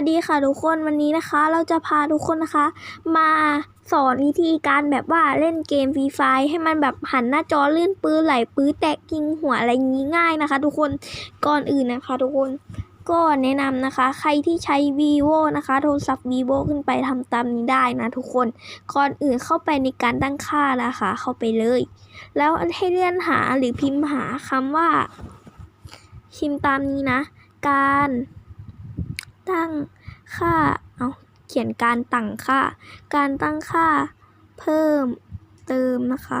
สดีค่ะทุกคนวันนี้นะคะ เราจะพาทุกคนนะคะ มาสอนวิธีการแบบว่าเล่นเกมฟรีไฟให้มันแบบหันหน้าจอลื่นปื้อไหลปื้อแตกยิงหัวอะไรอย่างงี้ง่ายนะคะ ทุกคนก่อนอื่นนะคะ ทุกคนก็แนะนำนะคะ ใครที่ใช้ vivo นะคะ โทรศัพท์ vivo ขึ้นไปทำตามนี้ได้นะทุกคนก่อนอื่นเข้าไปในการตั้งค่านะคะ เข้าไปเลย แล้วให้เลื่อนหาหรือพิมพ์หาคำว่าพิมพ์ตามนี้นะ การตั้ง ค่า เอาเขียนการตั้งค่า การตั้งค่าเพิ่มเติมนะคะ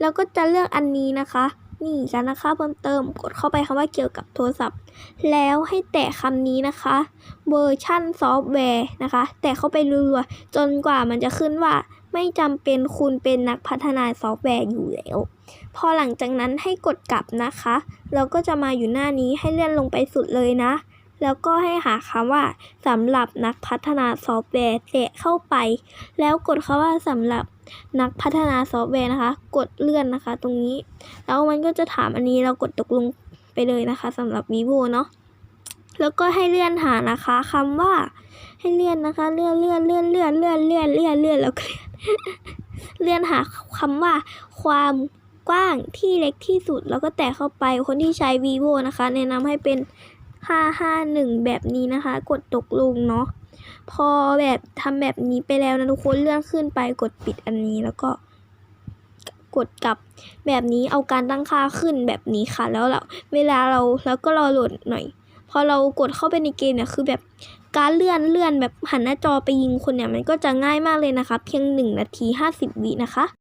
แล้วก็จะเลือกอันนี้นะคะ นี่การตั้งค่าเพิ่มเติม กดเข้าไปคำว่าเกี่ยวกับโทรศัพท์ แล้วให้แตะคำนี้นะคะเวอร์ชั่นซอฟต์แวร์นะคะ แตะเข้าไปรัวๆจนกว่ามันจะขึ้นว่าไม่จำเป็นคุณเป็นนักพัฒนาซอฟต์แวร์อยู่แล้ว พอหลังจากนั้นให้กดกลับนะคะ เราก็จะมาอยู่หน้านี้ให้เลื่อนลงไปสุดเลยนะ แล้วก็ให้หาคำว่าสำหรับนักพัฒนาซอฟต์แวร์แตะเข้าไป แล้วกดคำว่าสำหรับนักพัฒนาซอฟต์แวร์นะคะ กดเลื่อนนะคะ ตรงนี้ แล้วมันก็จะถามอันนี้เรากดตกลงไปเลยนะคะสำหรับ vivo เนาะแล้วก็ให้เลื่อนหานะคะคำว่า ให้เลื่อนนะคะ เลื่อนเลื่อนเลื่อนเลื่อนเลื่อนเลื่อนเลื่อนเลื่อนแล้วเลื่อนหาคำว่า ความกว้างที่เล็กที่สุด แล้วก็แตะเข้าไปคนที่ใช้ vivo นะคะ แนะนำให้เป็น 551 แบบนี้นะคะ กดตกลงเนาะพอแบบทำแบบนี้ไปแล้วนะทุกคนเลื่อนขึ้นไปกดปิดอันนี้แล้วก็กดกลับแบบนี้เอาการตั้งค่าขึ้นแบบนี้ค่ะ แล้วเราเวลาเราแล้วก็รอโหลดหน่อย พอเรากดเข้าไปในเกมเนี่ยคือแบบการเลื่อนเลื่อนแบบหันหน้าจอไปยิงคนเนี่ยมันก็จะง่ายมากเลยนะคะ เพียง1นาที50วินะคะ